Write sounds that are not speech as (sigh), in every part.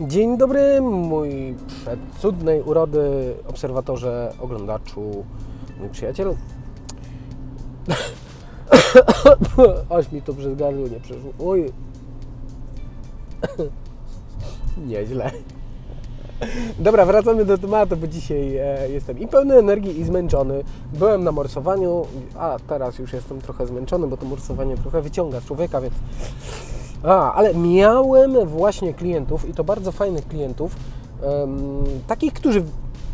Dzień dobry, mój przecudnej urody obserwatorze, oglądaczu, mój przyjaciel. (coughs) Aż mi to przez gardło nie przeszło. Oj. (coughs) Nieźle. Dobra, wracamy do tematu, bo dzisiaj e, jestem i pełny energii, i zmęczony. Byłem na morsowaniu, a teraz już jestem trochę zmęczony, bo to morsowanie trochę wyciąga człowieka, więc a, ale miałem właśnie klientów i to bardzo fajnych klientów, em, takich, którzy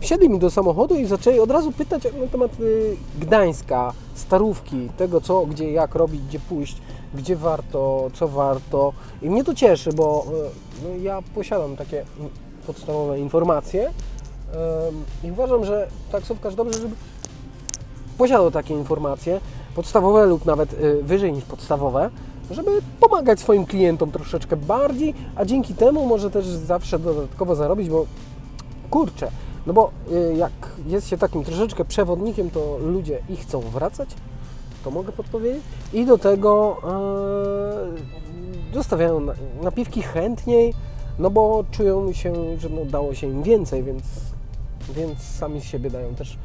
wsiedli mi do samochodu i zaczęli od razu pytać na temat y, Gdańska, Starówki, tego co, gdzie, jak robić, gdzie pójść, gdzie warto, co warto. I mnie to cieszy, bo y, no, ja posiadam takie podstawowe informacje i uważam, że taksówkarz dobrze, żeby posiadał takie informacje, podstawowe lub nawet y, wyżej niż podstawowe, żeby pomagać swoim klientom troszeczkę bardziej, a dzięki temu może też zawsze dodatkowo zarobić, bo kurczę, no bo y, jak jest się takim troszeczkę przewodnikiem, to ludzie i chcą wracać, to mogę podpowiedzieć, i do tego e, dostawiają na- napiwki chętniej, no bo czują się, że no, dało się im więcej, więc, więc sami z siebie dają też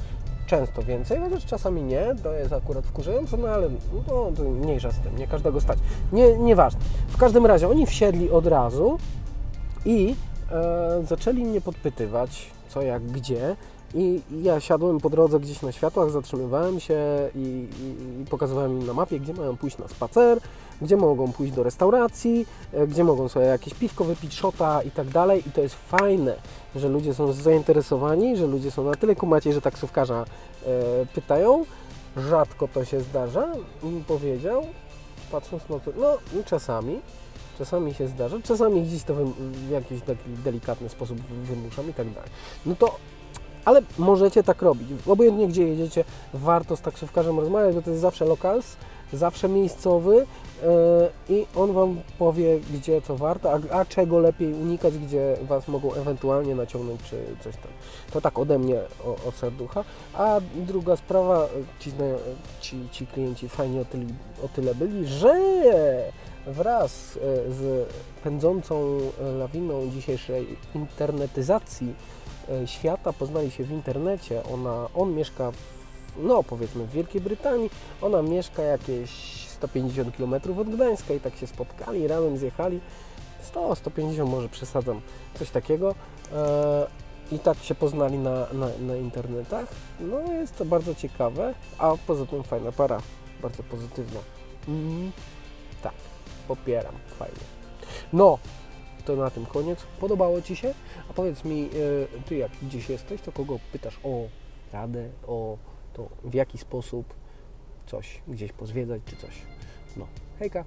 często więcej, chociaż czasami nie, to jest akurat wkurzające, no ale no, to mniejsza z tym, nie każdego stać. Nie, nieważne. W każdym razie oni wsiedli od razu i e, zaczęli mnie podpytywać, co, jak, gdzie. I ja siadłem po drodze gdzieś na światłach, zatrzymywałem się i, i, i pokazywałem im na mapie, gdzie mają pójść na spacer, gdzie mogą pójść do restauracji, e, gdzie mogą sobie jakieś piwko wypić, szota i tak dalej. I to jest fajne, że ludzie są zainteresowani, że ludzie są na tyle kumaci, że taksówkarza e, pytają. Rzadko to się zdarza, bym powiedział, patrząc na to, no czasami, czasami się zdarza, czasami gdzieś to w jakiś taki delikatny sposób wymuszam i tak dalej. No to, ale możecie tak robić. Obojętnie gdzie jedziecie, warto z taksówkarzem rozmawiać, bo to jest zawsze lokals, zawsze miejscowy e, i on Wam powie, gdzie co warto, a, a czego lepiej unikać, gdzie Was mogą ewentualnie naciągnąć, czy coś tam. To tak ode mnie o, od serducha. A druga sprawa, e, ci, zna- ci, ci klienci fajnie o tyle, o tyle byli, że wraz e, z pędzącą e, lawiną dzisiejszej internetyzacji e, świata poznali się w internecie. Ona, on mieszka, w, no powiedzmy w Wielkiej Brytanii, ona mieszka jakieś 150 km od Gdańska i tak się spotkali, razem zjechali. 100, 150 może przesadzam, coś takiego. I tak się poznali na, na, na internetach. No jest to bardzo ciekawe, a poza tym fajna para, bardzo pozytywna. Mhm. Tak, popieram, fajnie. No, to na tym koniec. Podobało Ci się? A powiedz mi, e, Ty jak gdzieś jesteś, to kogo pytasz o radę, o to w jaki sposób coś gdzieś pozwiedzać czy coś. No, hejka.